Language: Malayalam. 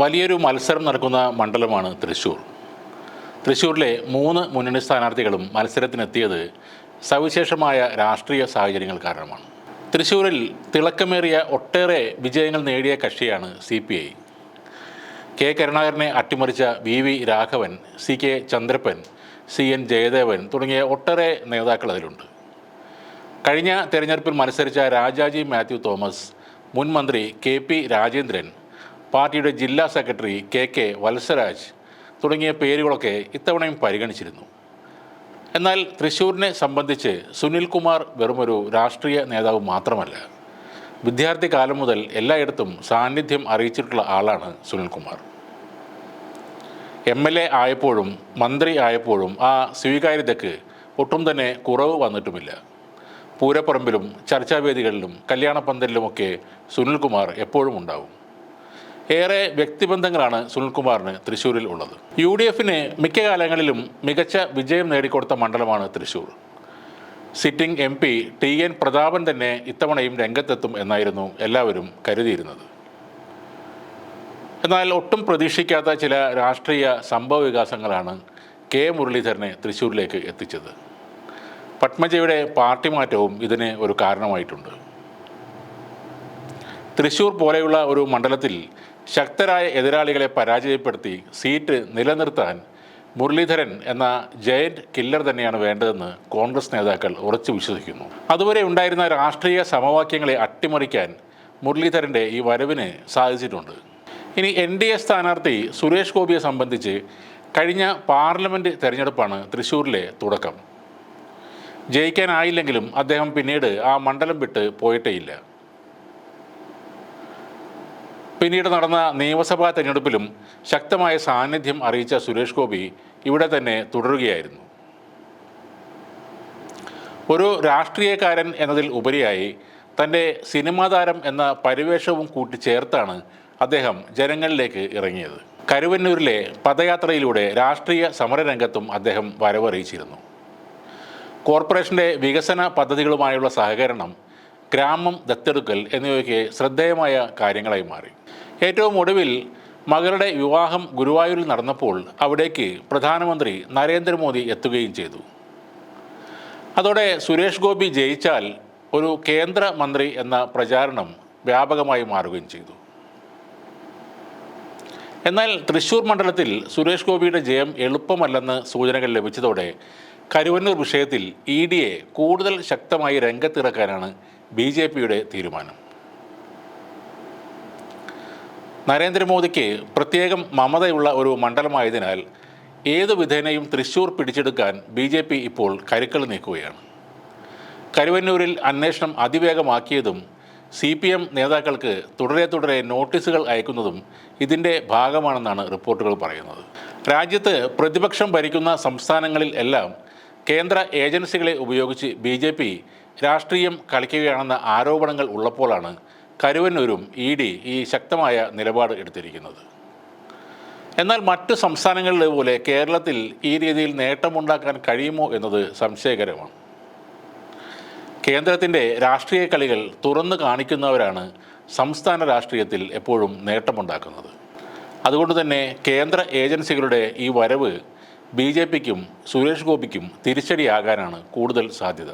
വലിയൊരു മത്സരം നടക്കുന്ന മണ്ഡലമാണ് തൃശ്ശൂർ. തൃശ്ശൂരിലെ മൂന്ന് മുന്നണി സ്ഥാനാർത്ഥികളും മത്സരത്തിനെത്തിയത് സവിശേഷമായ രാഷ്ട്രീയ സാഹചര്യങ്ങൾ കാരണമാണ്. തൃശ്ശൂരിൽ തിളക്കമേറിയ ഒട്ടേറെ വിജയങ്ങൾ നേടിയ കക്ഷിയാണ് സി പി ഐ. കെ കരുണാകരനെ അട്ടിമറിച്ച V V Raghavan C K Chandrappan C N Jayadevan തുടങ്ങിയ ഒട്ടേറെ നേതാക്കൾ അതിലുണ്ട്. കഴിഞ്ഞ തെരഞ്ഞെടുപ്പിൽ മത്സരിച്ച രാജാജി മാത്യു തോമസ് മുൻ മന്ത്രി കെ പി രാജേന്ദ്രൻ പാർട്ടിയുടെ ജില്ലാ സെക്രട്ടറി കെ കെ വത്സരാജ് തുടങ്ങിയ പേരുകളൊക്കെ ഇത്തവണയും പരിഗണിച്ചിരുന്നു. എന്നാൽ തൃശ്ശൂരിനെ സംബന്ധിച്ച് സുനിൽകുമാർ വെറുമൊരു രാഷ്ട്രീയ നേതാവ് മാത്രമല്ല. വിദ്യാർത്ഥി കാലം മുതൽ എല്ലായിടത്തും സാന്നിധ്യം അറിയിച്ചിട്ടുള്ള ആളാണ് സുനിൽകുമാർ എം എൽ എ ആയപ്പോഴും മന്ത്രി ആയപ്പോഴും ആ സ്വീകാര്യതയ്ക്ക് ഒട്ടും തന്നെ കുറവ് വന്നിട്ടുമില്ല. പൂരപ്പറമ്പിലും ചർച്ചാവേദികളിലും കല്യാണപ്പന്തലിലുമൊക്കെ സുനിൽകുമാർ എപ്പോഴും ഉണ്ടാവും. ഏറെ വ്യക്തിബന്ധങ്ങളാണ് സുനിൽകുമാറിന് തൃശ്ശൂരിൽ ഉള്ളത്. യു ഡി എഫിന് മിക്ക കാലങ്ങളിലും മികച്ച വിജയം നേടിക്കൊടുത്ത മണ്ഡലമാണ് Thrissur. Sitting M P T N Prathapan തന്നെ ഇത്തവണയും രംഗത്തെത്തും എന്നായിരുന്നു എല്ലാവരും കരുതിയിരുന്നത്. എന്നാൽ ഒട്ടും പ്രതീക്ഷിക്കാത്ത ചില രാഷ്ട്രീയ സംഭവ വികാസങ്ങളാണ് കെ മുരളീധരനെ തൃശ്ശൂരിലേക്ക് എത്തിച്ചത്. പത്മജയുടെ പാർട്ടി മാറ്റവും ഇതിന് ഒരു കാരണമായിട്ടുണ്ട്. തൃശ്ശൂർ പോലെയുള്ള ഒരു മണ്ഡലത്തിൽ ശക്തരായ എതിരാളികളെ പരാജയപ്പെടുത്തി സീറ്റ് നിലനിർത്താൻ മുരളീധരൻ എന്ന ജയന്റ് കില്ലർ തന്നെയാണ് വേണ്ടതെന്ന് കോൺഗ്രസ് നേതാക്കൾ ഉറച്ചു വിശ്വസിക്കുന്നു. അതുവരെ ഉണ്ടായിരുന്ന രാഷ്ട്രീയ സമവാക്യങ്ങളെ അട്ടിമറിക്കാൻ മുരളീധരന്റെ ഈ വരവിന് സാധിച്ചിട്ടുണ്ട്. ഇനി എൻ ഡി എ സ്ഥാനാർത്ഥി സുരേഷ് ഗോപിയെ സംബന്ധിച്ച് കഴിഞ്ഞ പാർലമെന്റ് തെരഞ്ഞെടുപ്പാണ് തൃശ്ശൂരിലെ തുടക്കം. ജയിക്കാനായില്ലെങ്കിലും അദ്ദേഹം പിന്നീട് ആ മണ്ഡലം വിട്ട് പോയിട്ടേയില്ല പിന്നീട് നടന്ന നിയമസഭാ തെരഞ്ഞെടുപ്പിലും ശക്തമായ സാന്നിധ്യം അറിയിച്ച സുരേഷ് ഗോപി ഇവിടെ തന്നെ തുടരുകയായിരുന്നു. ഒരു രാഷ്ട്രീയക്കാരൻ എന്നതിൽ ഉപരിയായി തന്റെ സിനിമാ താരം എന്ന പരിവേഷവും കൂട്ടിച്ചേർത്താണ് അദ്ദേഹം ജനങ്ങളിലേക്ക് ഇറങ്ങിയത്. കരുവന്നൂരിലെ പദയാത്രയിലൂടെ രാഷ്ട്രീയ സമരരംഗത്തും അദ്ദേഹം വരവറിയിച്ചിരുന്നു. കോർപ്പറേഷന്റെ വികസന പദ്ധതികളുമായുള്ള സഹകരണം ഗ്രാമം ദത്തെടുക്കൽ എന്നിവയ്ക്ക് ശ്രദ്ധേയമായ കാര്യങ്ങളായി മാറി. ഏറ്റവും ഒടുവിൽ മകളുടെ വിവാഹം ഗുരുവായൂരിൽ നടന്നപ്പോൾ അവിടേക്ക് പ്രധാനമന്ത്രി നരേന്ദ്രമോദി എത്തുകയും ചെയ്തു. അതോടെ സുരേഷ് ഗോപി ജയിച്ചാൽ ഒരു കേന്ദ്രമന്ത്രി എന്ന പ്രചാരണം വ്യാപകമായി മാറുകയും ചെയ്തു. എന്നാൽ തൃശൂർ മണ്ഡലത്തിൽ സുരേഷ് ഗോപിയുടെ ജയം എളുപ്പമല്ലെന്ന് സൂചനകൾ ലഭിച്ചതോടെ കരുവന്നൂർ വിഷയത്തിൽ ഇ കൂടുതൽ ശക്തമായി രംഗത്തിറക്കാനാണ് ബി ജെ പിയുടെ തീരുമാനം. നരേന്ദ്രമോദിക്ക് പ്രത്യേകം മമതയുള്ള ഒരു മണ്ഡലമായതിനാൽ ഏതു വിധേനയും തൃശൂർ പിടിച്ചെടുക്കാൻ ബി ജെ പി ഇപ്പോൾ കരുക്കൾ നീക്കുകയാണ്. കരുവന്നൂരിൽ അന്വേഷണം അതിവേഗമാക്കിയതും സി പി എം നേതാക്കൾക്ക് തുടരെ തുടരെ നോട്ടീസുകൾ അയക്കുന്നതും ഇതിന്റെ ഭാഗമാണെന്നാണ് റിപ്പോർട്ടുകൾ പറയുന്നത്. രാജ്യത്ത് പ്രതിപക്ഷം ഭരിക്കുന്ന സംസ്ഥാനങ്ങളിൽ എല്ലാം കേന്ദ്ര ഏജൻസികളെ ഉപയോഗിച്ച് ബി ജെ പി രാഷ്ട്രീയം കളിക്കുകയാണെന്ന ആരോപണങ്ങൾ ഉള്ളപ്പോഴാണ് കരുവന്നൂരും ഇ ഡി ഈ ശക്തമായ നിലപാട് എടുത്തിരിക്കുന്നത്. എന്നാൽ മറ്റ് സംസ്ഥാനങ്ങളിലെ പോലെ കേരളത്തിൽ ഈ രീതിയിൽ നേട്ടമുണ്ടാക്കാൻ കഴിയുമോ എന്നത് സംശയകരമാണ്. കേന്ദ്രത്തിന്റെ രാഷ്ട്രീയ കളികൾ തുറന്നു കാണിക്കുന്നവരാണ് സംസ്ഥാന രാഷ്ട്രീയത്തിൽ എപ്പോഴും നേട്ടമുണ്ടാക്കുന്നത്. അതുകൊണ്ട് തന്നെ കേന്ദ്ര ഏജൻസികളുടെ ഈ വരവ് ബി ജെ പിക്കും സുരേഷ് ഗോപിക്കും തിരിച്ചടിയാകാനാണ് കൂടുതൽ സാധ്യത.